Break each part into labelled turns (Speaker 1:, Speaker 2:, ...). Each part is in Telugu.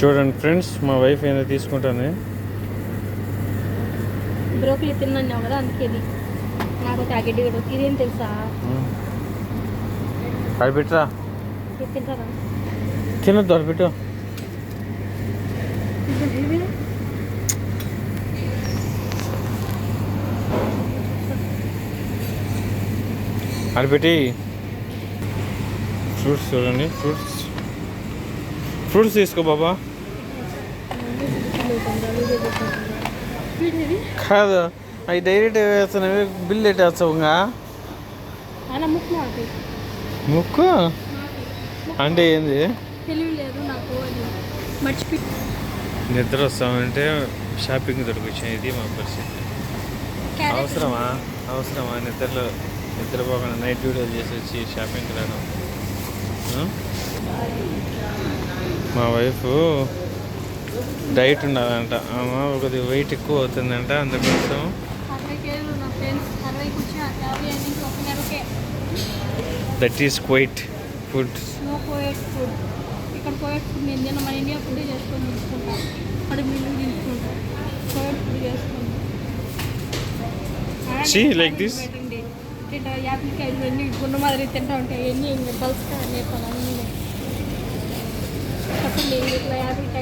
Speaker 1: చూడండి ఫ్రెండ్స్ మా వైఫ్ ఏదో తీసుకుంటాను.
Speaker 2: బ్రోకలీ తిన్నాను కదా అందుకే నాకు ప్యాకెట్ ఇదేం తెలుసా?
Speaker 1: అది పెట్టరా? తినొద్దు అది పెట్టు
Speaker 2: ఇది
Speaker 1: అది పెట్టి ఫ్రూట్స్ చూడండి ఫ్రూట్స్ ఫ్రూట్స్ తీసుకో బాబా. కాదు అవి డైరెక్ట్ వేస్తున్నావి బిల్ ఎట్టేస్తావు ఇంకా?
Speaker 2: ముక్కు
Speaker 1: అంటే ఏంది? నిద్ర వస్తామంటే షాపింగ్ దొరికొచ్చాయి ఇది మా పరిస్థితి. అవసరమా? అవసరమా? నిద్రలో నిద్రపోకుండా నైట్ డ్యూటీలు చేసి వచ్చి షాపింగ్కి రావడం? మా వైఫ్ డైట్ ఉండాలంట. ఆమె కొద్దిగా వెయిట్ ఎక్కువ అవుతుందంట అందుకోసం.
Speaker 2: అన్ని
Speaker 1: దట్ ఈస్ క్వైట్ ఫుడ్
Speaker 2: ఇక్కడ కోయట్ ఫుడ్ నేను తిన్న మన ఇండియా ఫుడ్ చేసుకొని తీసుకుంటాం అక్కడ మిల్లు తీసుకుంటాం కోయట్ ఫుడ్ చేసుకుంటాం
Speaker 1: this?
Speaker 2: ఇట్లా యాపిల్కాయలు అన్ని గున్న మాదిరి తింటా ఉంటాయి ఎన్ని బల్స్గా నేర్పాలి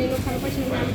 Speaker 2: 이거바로빠 진.